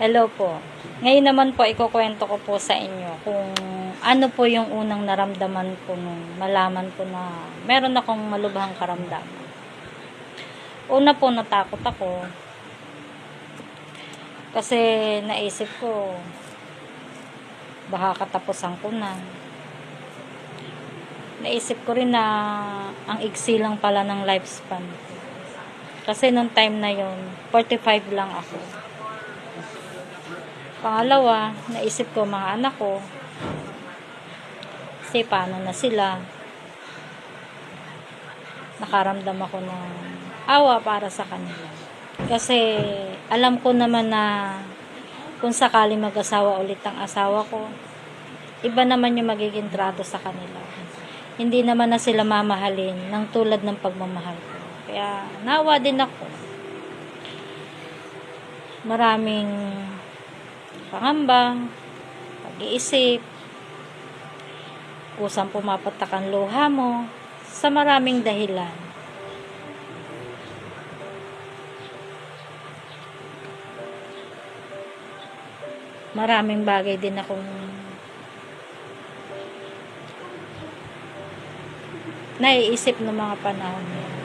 Hello po. Ngayon naman po, ikukwento ko po sa inyo kung ano po yung unang naramdaman ko nung malaman ko na meron akong malubhang karamdaman. Una po, natakot ako. Kasi naisip ko, baka katapusan ko na. Naisip ko rin na ang iksi lang pala ng lifespan. Kasi nung time na yon 45 lang ako. Pangalawa, naisip ko mga anak ko, kasi paano na sila. Nakaramdam ako ng awa para sa kanila. Kasi alam ko naman na kung sakali mag-asawa ulit ang asawa ko, iba naman yung magiging trato sa kanila. Hindi naman na sila mamahalin ng tulad ng pagmamahal ko. Kaya nawa din ako. Maraming pangamba, pag-iisip, kusang pumapatak ang luha mo, sa maraming dahilan. Maraming bagay din akong naiisip ng mga panahon na yun.